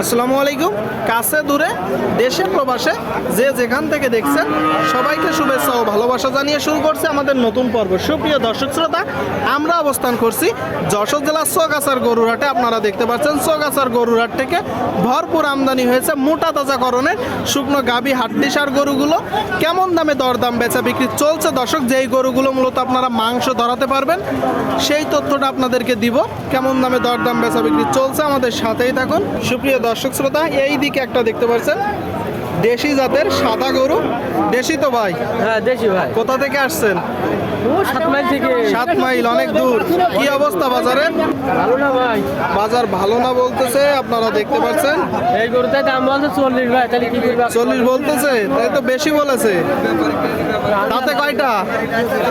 আসসালামু আলাইকুম। কাছে, দূরে, দেশে, প্রবাসে, যে যেখান থেকে দেখছেন, সবাইকে শুভেচ্ছা ও ভালোবাসা জানিয়ে শুরু করছে আমাদের নতুন পর্ব। সুপ্রিয় দর্শক শ্রোতা, আমরা অবস্থান করছি যশোর জেলার সোগাছার গরুরহাটে। আপনারা দেখতে পাচ্ছেন সোগাছার গরুরহাট থেকে ভরপুর আমদানি হয়েছে মোটা তাজাকরণের শুকনো গাবি হাড্ডিসার গরুগুলো। কেমন দামে দরদাম বেচা বিক্রি চলছে দর্শক? যেই গরুগুলো মূলত আপনারা মাংস ধরাতে পারবেন, সেই তথ্যটা আপনাদেরকে দিব। কেমন দামে দরদাম বেচা বিক্রি চলছে আমাদের সাথেই থাকুন। সুপ্রিয় দর্শক শ্রোতা এই দিকে একটা দেখতে পাচ্ছেন। দেশি জাতের সাদা গরু? দেশি তো ভাই? হ্যাঁ দেশি ভাই। কোথা থেকে আসছেন? ও সাত মাইল থেকে। সাত মাইল অনেক দূর। কি অবস্থা বাজারে? ভালো না ভাই। বাজার ভালো না বলতেছে আপনারা দেখতে পাচ্ছেন। এই গরুটার দাম বলছে চল্লিশ ভাই তাহলে কি করবা? চল্লিশ বলতেছে তাই তো বেশি বলেছে। তাতে কয়টা?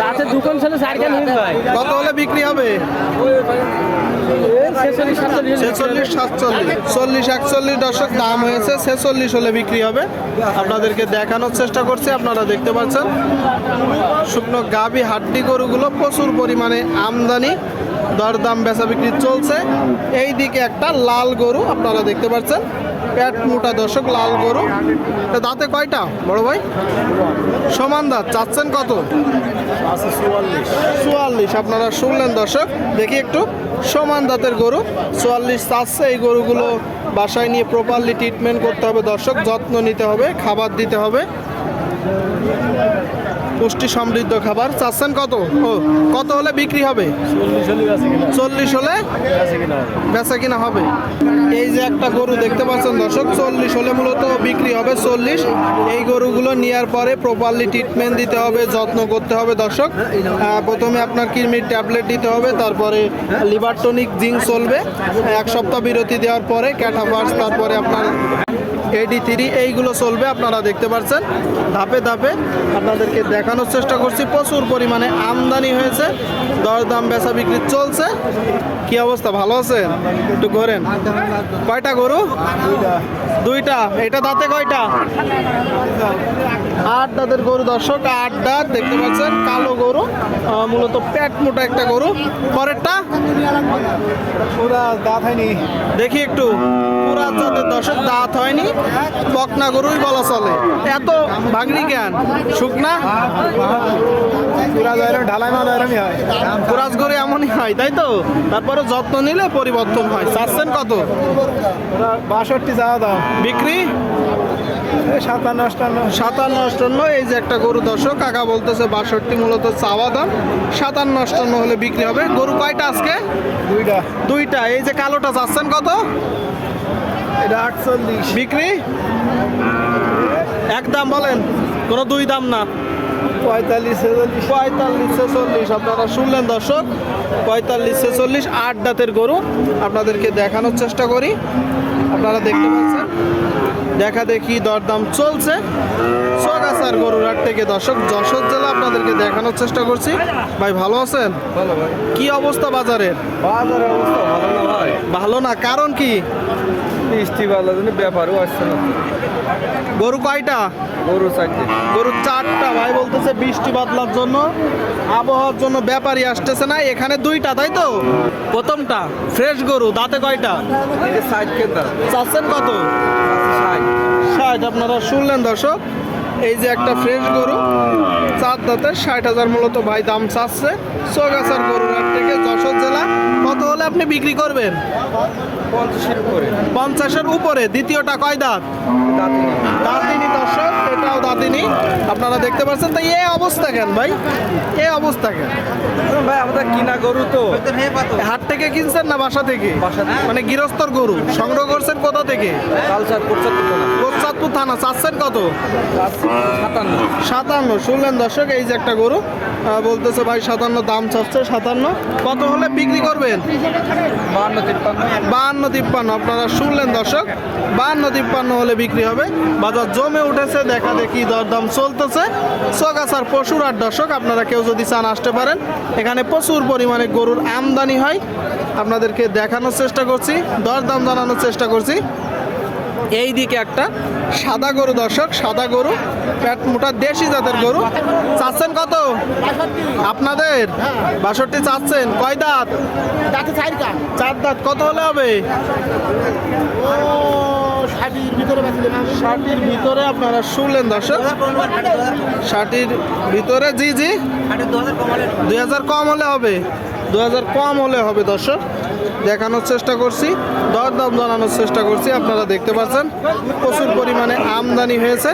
রাতে দোকান ছিল চার কেন ভাই। কত হলে বিক্রি হবে? ছেচল্লিশ সাতচল্লিশ। চল্লিশ একচল্লিশ দশক দাম হয়েছে ছেচল্লিশ হলে বিক্রি হবে। আপনাদেরকে দেখানোর চেষ্টা করছি, আপনারা দেখতে পাচ্ছেন। শুকনো গাভী হাড্ডি গরুগুলো প্রচুর পরিমাণে আমদানি, দরদাম বেচা বিক্রি চলছে। এই দিকে একটা লাল গরু, আপনারা দেখতে পাচ্ছেন। প্যাট মোটা দর্শক, লাল গরু। দাঁতে কয়টা, বড় ভাই? সমান দাঁত, চাচ্ছেন কত? চুয়াল্লিশ, আপনারা শুনলেন দর্শক। দেখি একটু, সমান দাঁতের গরু, চুয়াল্লিশ চাচ্ছে এই গরুগুলো। বাসায় নিয়ে প্রপারলি ট্রিটমেন্ট করতে হবে দর্শক যত্ন নিতে হবে খাবার দিতে হবে। পুষ্টি সমৃদ্ধ খাবার। চাচ্ছেন কত? ও কত হলে বিক্রি হবে? চল্লিশ হলে বেচা কিনা হবে। এই যে একটা গরু দেখতে পাচ্ছেন দর্শক চল্লিশ হলে মূলত বিক্রি হবে চল্লিশ। এই গরুগুলো নেওয়ার পরে প্রপারলি ট্রিটমেন্ট দিতে হবে যত্ন করতে হবে দর্শক। প্রথমে আপনার কৃমির ট্যাবলেট দিতে হবে তারপরে লিভার টনিক জিঙ্ক চলবে। এক সপ্তাহ বিরতি দেওয়ার পরে ক্যাটাফার্স তারপরে আপনার এডি থ্রি এইগুলো চলবে আপনারা দেখতে পাচ্ছেন। ধাপে ধাপে আপনাদেরকে দেখানোর চেষ্টা করছি। প্রচুর পরিমাণে আমদানি হয়েছে। দরদাম বেচা বিক্রি চলছে। কি অবস্থা? ভালো আছেন? একটু ঘোরেন। কয়টা গরু? দুইটা। এটা দাঁতে কয়টা? আট দাঁতের গরু দর্শক আট দাঁত। দেখতে পাচ্ছেন কালো গরু মূলত প্যাট মোটা একটা গরু। পরেরটা? পুরা দাঁত হয়নি। দেখি একটু। পুরা দর্শক দাঁত হয়নি। বকনা গরুই বলা চলে। এত ভাগরি জ্ঞান শুকনা? ঢালাই মাল এরমই হয় গরু এমনই হয় তাই তো? তারপরে যত্ন নিলে পরিবর্তন হয়। চাচ্ছেন কত? বাষট্টি যাওয়া দাও। বিক্রি? সাতান্ন অষ্টান্ন। সাতান্ন অষ্টান্ন এই যে একটা গরু দর্শক কাকা বলতেছে বাষট্টি মূলত চাওয়া দাম। সাতান্ন অষ্টান্ন হলে বিক্রি হবে। গরু কয়টা আজকে? দুইটা। দুইটা। এই যে কালোটা চাচ্ছেন কত? এটা আটচল্লিশ। বিক্রি? এক দাম বলেন কোনো দুই দাম না। পঁয়তাল্লিশ ছেচল্লিশ। পঁয়তাল্লিশ ছেচল্লিশ। আপনারা শুনলেন দর্শক পঁয়তাল্লিশ ছেচল্লিশ আট দাঁতের গরু আপনাদেরকে দেখানোর চেষ্টা করি। আপনারা দেখতে পাচ্ছেন দেখা দেখি দরদাম চলছে। সোগাছার গরুর হাট থেকে দর্শক যশোর জেলা আপনাদেরকে দেখানোর চেষ্টা করছি। ভাই ভালো আছেন? কি অবস্থা বাজারের? বাজারের অবস্থা ভালো না ভালো না কারণ কি? বৃষ্টি জন্য ব্যাপারও আসছে না। গরু কয়টা? গরু চাকরি গরু চারটা ভাই বলতেছে বৃষ্টি বাদলার জন্য। আবহাওয়ার জন্য ব্যাপারই আসতেছে না এখানে দুইটা তাই তো? প্রথমটা ফ্রেশ গরু দাঁতে কয়টা? চাচ্ছেন কত? ষাট আপনারা শুনলেন দর্শক? এই যে একটা ফ্রেশ গরু চার দাঁতে ষাট হাজার মূলত ভাই দাম চাচ্ছে। চৌগাছার গরুর হাট থেকে যশোর জেলা হলে আপনি বিক্রি করবেন? পঞ্চাশের উপরে। পঞ্চাশের উপরে। দ্বিতীয়টা কয় দাঁত? দাঁতি দাঁতিনি দর্শক এটাও দাঁতিনি। আপনারা দেখতে পাচ্ছেন তাই এ অবস্থা কেন ভাই? এ অবস্থা কেন? ভাই আমাদের কিনা গরু তো। হাট থেকে কিনছেন না বাসা থেকে। মানে গৃহস্থর গরু। সংগ্রহ করছেন কোথা থেকে? কোচাঁদপুর থানা। চাচ্ছেন কত? সাতান্ন। শুনলেন দর্শক এই যে একটা গরু বলতেছে ভাই সাতান্ন দাম চাচ্ছে সাতান্ন। কত হলে বিক্রি করবেন? বাহান্ন তিপ্পান্ন। আপনারা শুনলেন দর্শক বাহান্ন তিপ্পান্ন হলে বিক্রি হবে। বাজার জমে উঠেছে দেখা দেখি দরদাম চলতেছে। চগাছার পশুর আর দর্শক আপনারা কেউ যদি চান আসতে পারেন। এখানে প্রচুর পরিমাণে গরুর আমদানি হয়। আপনাদেরকে দেখানোর চেষ্টা করছি দরদাম জানানোর চেষ্টা করছি। এই দিকে একটা সাদা গরু দর্শক সাদা গরু পেট মোটা দেশি জাতের গরু। চাচ্ছেন কত? আপনাদের? বাষট্টি চাচ্ছেন। কয় দাঁত। চার দাঁত। কত হলে হবে? ষাটির ভিতরে আপনারা শুনলেন, দর্শক? ষাটির ভিতরে, জি জি। দুই হাজার কম হলে হবে। দু হাজার কম হলে হবে, দর্শক। দেখানোর চেষ্টা করছি দর দাম জানানোর চেষ্টা করছি, আপনারা দেখতে পাচ্ছেন। প্রচুর পরিমাণে আমদানি হয়েছে।